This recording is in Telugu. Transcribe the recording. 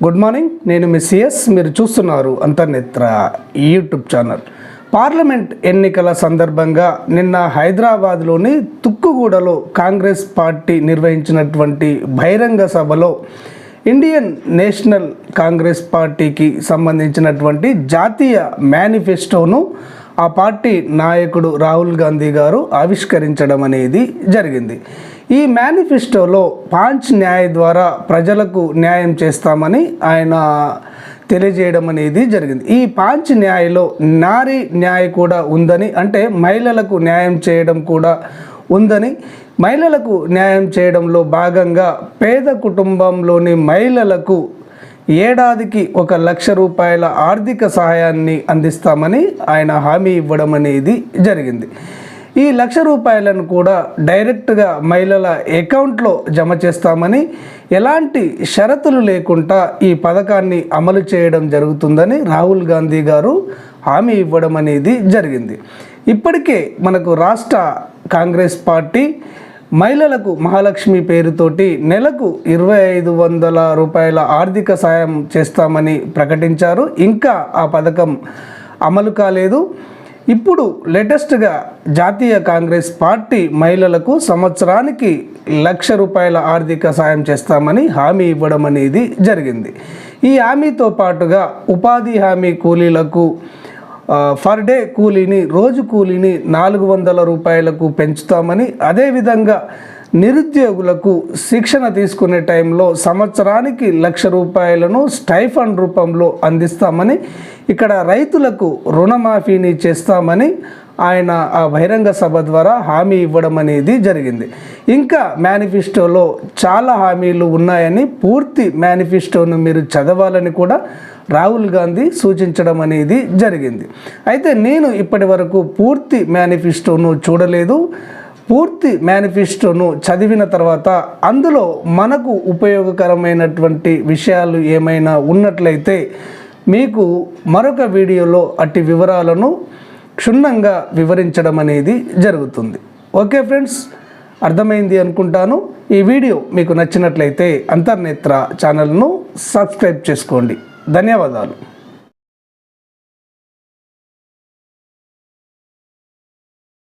గుడ్ మార్నింగ్ నేను మీ సిఎస్ మీరు చూస్తున్నారు అంతర్నేత్ర యూట్యూబ్ ఛానల్ పార్లమెంట్ ఎన్నికల సందర్భంగా నిన్న హైదరాబాద్లోని తుక్కుగూడలో కాంగ్రెస్ పార్టీ నిర్వహించినటువంటి బహిరంగ సభలో ఇండియన్ నేషనల్ కాంగ్రెస్ పార్టీకి సంబంధించినటువంటి జాతీయ మేనిఫెస్టోను ఆ పార్టీ నాయకుడు రాహుల్ గాంధీ గారు ఆవిష్కరించడం అనేది జరిగింది. ఈ మేనిఫెస్టోలో పాంచ్ న్యాయ ద్వారా ప్రజలకు న్యాయం చేస్తామని ఆయన తెలియజేయడం అనేది జరిగింది. ఈ పాంచ్ న్యాయలో నారీ న్యాయ కూడా ఉందని అంటే మహిళలకు న్యాయం చేయడం కూడా ఉందని మహిళలకు న్యాయం చేయడంలో భాగంగా పేద కుటుంబంలోని మహిళలకు ఏడాదికి ఒక లక్ష రూపాయల ఆర్థిక సహాయాన్ని అందిస్తామని ఆయన హామీ ఇవ్వడం అనేది జరిగింది. ఈ లక్ష రూపాయలను కూడా డైరెక్ట్గా మహిళల అకౌంట్లో జమ చేస్తామని ఎలాంటి షరతులు లేకుండా ఈ పథకాన్ని అమలు చేయడం జరుగుతుందని రాహుల్ గాంధీ గారు హామీ ఇవ్వడం అనేది జరిగింది. ఇప్పటికే మనకు రాష్ట్ర కాంగ్రెస్ పార్టీ మహిళలకు మహాలక్ష్మి పేరుతోటి నెలకు ఇరవై ఐదు వందల రూపాయల ఆర్థిక సాయం చేస్తామని ప్రకటించారు. ఇంకా ఆ పథకం అమలు కాలేదు. ఇప్పుడు లేటెస్ట్గా జాతీయ కాంగ్రెస్ పార్టీ మహిళలకు సంవత్సరానికి లక్ష రూపాయల ఆర్థిక సాయం చేస్తామని హామీ ఇవ్వడం అనేది జరిగింది. ఈ హామీతో పాటుగా ఉపాధి హామీ కూలీలకు ఫర్ డే కూలీని రోజు కూలీని నాలుగు వందల రూపాయలకు పెంచుతామని అదేవిధంగా నిరుద్యోగులకు శిక్షణ తీసుకునే టైంలో సంవత్సరానికి లక్ష రూపాయలను స్టైఫండ్ రూపంలో అందిస్తామని ఇక్కడ రైతులకు రుణమాఫీని చేస్తామని ఆయన ఆ బహిరంగ సభ ద్వారా హామీ ఇవ్వడం అనేది జరిగింది. ఇంకా మేనిఫెస్టోలో చాలా హామీలు ఉన్నాయని పూర్తి మేనిఫెస్టోను మీరు చదవాలని కూడా రాహుల్ గాంధీ సూచించడం అనేది జరిగింది. అయితే నేను ఇప్పటి వరకు పూర్తి మేనిఫెస్టోను చూడలేదు. పూర్తి మేనిఫెస్టోను చదివిన తర్వాత అందులో మనకు ఉపయోగకరమైనటువంటి విషయాలు ఏమైనా ఉన్నట్లయితే మీకు మరొక వీడియోలో అట్టి వివరాలను క్షుణ్ణంగా వివరించడం అనేది జరుగుతుంది. ఓకే ఫ్రెండ్స్ అర్థమైంది అనుకుంటాను. ఈ వీడియో మీకు నచ్చినట్లయితే అంతర్నేత్ర ఛానల్ను సబ్స్క్రైబ్ చేసుకోండి. ధన్యవాదాలు.